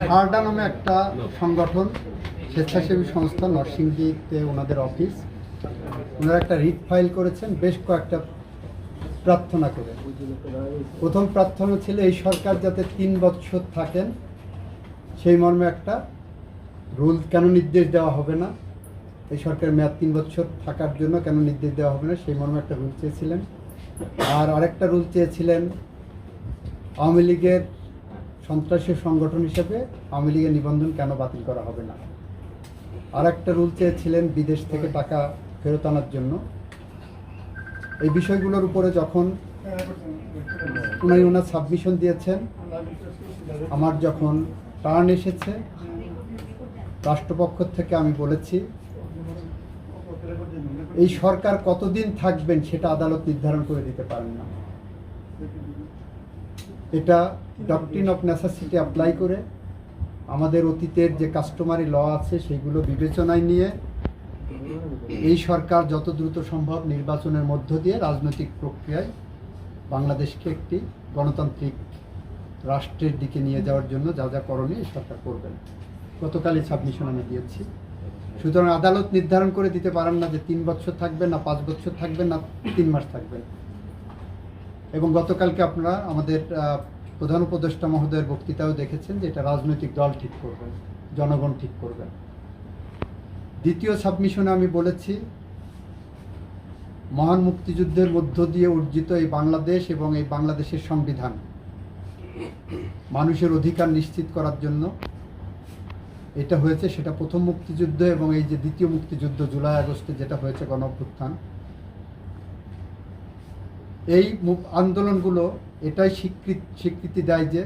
হারডা নামে একটা সংগঠন, স্বেচ্ছাসেবী সংস্থা, নরসিংদীতে ওনাদের অফিস। ওনারা একটা রিট ফাইল করেছেন, বেশ কয়েকটা প্রার্থনা করে। প্রথম প্রার্থনা ছিল, এই সরকার যাতে তিন বছর থাকেন, সেই মর্মে একটা রুল কেন নির্দেশ দেওয়া হবে না? এই সরকারের মেয়াদ তিন বছর থাকার জন্য কেন নির্দেশ দেওয়া হবে না? সেই মর্মে একটা রুল চেয়েছিলেন। আর আরেকটা রুল চেয়েছিলেন, আওয়ামী লীগের সন্ত্রাসী সংগঠন হিসেবে আওয়ামী লীগের নিবন্ধন কেন বাতিল করা হবে না? আর একটা রুল চেয়েছিলেন বিদেশ থেকে টাকা ফেরত আনার জন্য। এই বিষয়গুলোর উপরে যখন উনি ওনার সাবমিশন দিয়েছেন, আমার যখন টার্ন এসেছে, রাষ্ট্রপক্ষ থেকে আমি বলেছি, এই সরকার কতদিন থাকবেন সেটা আদালত নির্ধারণ করে দিতে পারেন না। এটা ডকট্রিন অফ নেসেসিটি অ্যাপ্লাই করে আমাদের অতীতের যে কাস্টমারি ল আছে সেগুলো বিবেচনায় নিয়ে এই সরকার যত দ্রুত সম্ভব নির্বাচনের মধ্য দিয়ে রাজনৈতিক প্রক্রিয়ায় বাংলাদেশকে একটি গণতান্ত্রিক রাষ্ট্রের দিকে নিয়ে যাওয়ার জন্য যা যা করণীয় সরকার করবেন। গতকালই সাবমিশন আমি দিয়েছি। সুতরাং আদালত নির্ধারণ করে দিতে পারেন না যে তিন বছর থাকবেন না পাঁচ বছর থাকবেন না তিন মাস থাকবেন এবং গতকালকে আপনারা আমাদের প্রধান উপদেষ্টা মহোদয়ের বক্তৃতাও দেখেছেন যে এটা রাজনৈতিক দল ঠিক করবেন জনগণ ঠিক করবেন দ্বিতীয় সাবমিশনে আমি বলেছি, মহান মুক্তিযুদ্ধের মধ্য দিয়ে অর্জিত এই বাংলাদেশ এবং এই বাংলাদেশের সংবিধান মানুষের অধিকার নিশ্চিত করার জন্য এটা হয়েছে, সেটা প্রথম মুক্তিযুদ্ধ এবং এই যে দ্বিতীয় মুক্তিযুদ্ধ জুলাই আগস্টে যেটা হয়েছে গণ এই আন্দোলনগুলো এটাই স্বীকৃতি স্বীকৃতি দেয় যে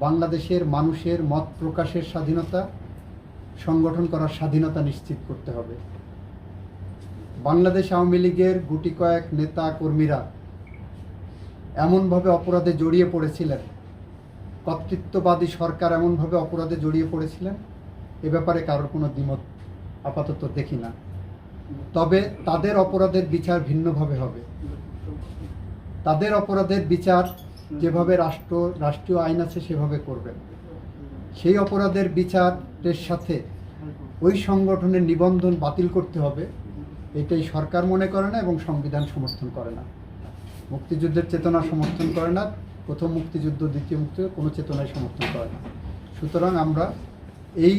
বাংলাদেশের মানুষের মত প্রকাশের স্বাধীনতা সংগঠন করার স্বাধীনতা নিশ্চিত করতে হবে। বাংলাদেশ আওয়ামী লীগের গুটি কয়েক নেতা কর্মীরা এমনভাবে অপরাধে জড়িয়ে পড়েছিলেন। কর্তৃত্ববাদী সরকার এমনভাবে অপরাধে জড়িয়ে পড়েছিলেন। এ ব্যাপারে কারোর কোনো দ্বিমত আপাতত দেখি না। তবে তাদের অপরাধের বিচার ভিন্নভাবে হবে। তাদের অপরাধের বিচার যেভাবে রাষ্ট্র, রাষ্ট্রীয় আইন আছে সেভাবে করবেন সেই অপরাধের বিচারের সাথে ওই সংগঠনের নিবন্ধন বাতিল করতে হবে। এটাই সরকার মনে করে না এবং সংবিধান সমর্থন করে না। মুক্তিযুদ্ধের চেতনা সমর্থন করে না, প্রথম মুক্তিযুদ্ধ, দ্বিতীয় মুক্তিযুদ্ধ, কোনো চেতনায় সমর্থন করে না। সুতরাং আমরা এই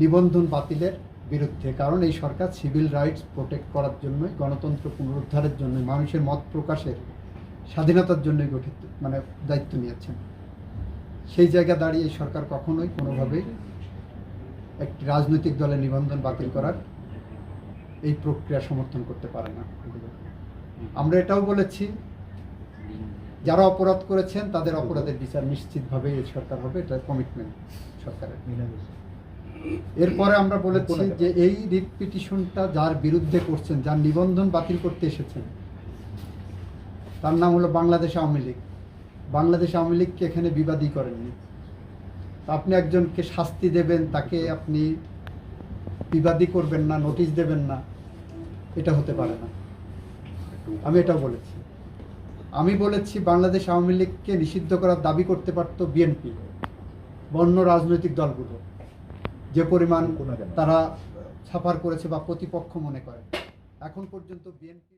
নিবন্ধন বাতিলের বিরুদ্ধে, কারণ এই সরকার সিভিল রাইটস প্রোটেক্ট করার জন্যই, গণতন্ত্র পুনরুদ্ধারের জন্য মানুষের মত প্রকাশের স্বাধীনতার জন্যই গঠিত মানে দায়িত্ব নিয়েছেন। সেই জায়গা দাঁড়িয়ে সরকার কখনোই কোনোভাবেই একটি রাজনৈতিক দলের নিবন্ধন বাতিল করার এই প্রক্রিয়া সমর্থন করতে পারে না। আমরা এটাও বলেছি, যারা অপরাধ করেছেন তাদের অপরাধের বিচার নিশ্চিতভাবে এই সরকার হবে, এটা কমিটমেন্ট সরকারের। এরপরে আমরা বলেছি যে এই রিট পিটিশনটা যার বিরুদ্ধে করছেন, যার নিবন্ধন বাতিল করতে এসেছেন তার নাম হলো বাংলাদেশ আওয়ামী লীগ। বাংলাদেশ আওয়ামী লীগকে এখানে বিবাদী করেননি আপনি একজনকে শাস্তি দেবেন তাকে আপনি বিবাদী করবেন না নোটিশ দেবেন না এটা হতে পারে না। আমি এটাও বলেছি। আমি বলেছি বাংলাদেশ আওয়ামী লীগকে নিষিদ্ধ করার দাবি করতে পারতো বিএনপি বা অন্য রাজনৈতিক দলগুলো। যে পরিমাণ তারা সাফার করেছে বা প্রতিপক্ষ মনে করে। এখন পর্যন্ত বিএনপি